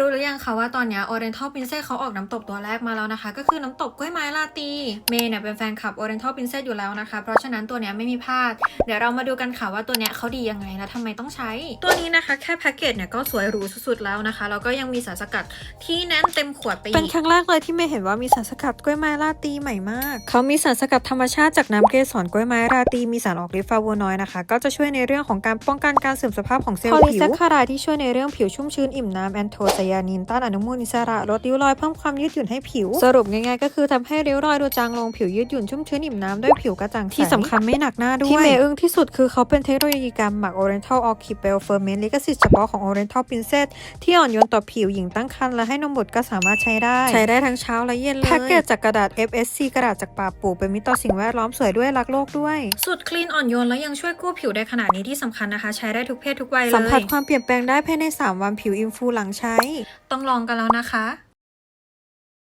รู้หรือยังคะว่าตอนนี้ Oriental Princess เขาออกน้ำตกตัวแรกมาแล้วนะคะ ก็คือน้ำตกกล้วยไม้ลาตีเมย์เนี่ยเป็นแฟนคลับ Oriental Princess อยู่แล้วนะคะ เพราะฉะนั้นตัวนี้ไม่มีพลาด เดี๋ยวเรามาดูกันค่ะว่าตัวนี้เขาดียังไงและทำไมต้องใช้ ตัวนี้นะคะแค่แพ็กเกจเนี่ยก็สวยหรูสุดๆแล้วนะคะแล้วก็ยังมีสารสกัดที่แน่นเต็มขวดไปอีกเป็นครั้งแรกเลยที่เมย์เห็นว่ามีสารสกัดกล้วยไม้ราตีใหม่มากเขามีสารสกัดธรรมชาติจากน้ำเกสรกล้วยไม้ราตีมีสารออกฤทธิ์ฟลาโวนอยด์นะคะ ก็จะช่วยในเรื่องของการป้องกันการเสื่อมสภาพของเซลล์ผิวพอลิแซคคารด์ที่ช่วยในเรื่องผิวชุ่มชื้นอิ่มน้ำแอนโทไซยานินต้านอนุมูลอิสระลดริ้วรอยเพิ่มความยืดหยุ่นให้ผิว สรุปง่ายๆก็คือทำให้ริ้วรอยดูจางลงผิวยืดหยุ่นชุ่มชื้นอิ่มน้ำด้วยผิวกระจ่างใสที่สำคัญไม่หนักหน้าด้วย ที่เมย์อึ้งที่สุดคือเขาเป็นเทคโนโลยีการหมัก Oriental Orchid b e l Ferment ลิขสิทธิ์เฉพาะของ Oriental Princess ที่อ่อนโยนต่อผิวหญิงตั้งครรภ์และให้นมบุตรก็สามารถใช้ได้ ใช้ได้ทั้งเช้าและเย็นเลยแพ็กเกจจากกระดาษ FSC กระดาษจากป่าปลูกเป็นมิตรต่อสิ่งแวดล้อมสวยด้วยรักโลกด้วย สุดคลีนอ่อนโยนแล้วยังช่วยกู้ผิวได้ขนาดนี้ที่สำคัญนะคะ ใช้ได้ทุกเพศทุกวัยเลยสัมผัสความเปลี่ยนแปลงได้ภายใน 3 วันผิวอินฟูหลังใช้ต้องลองกันแล้วนะคะ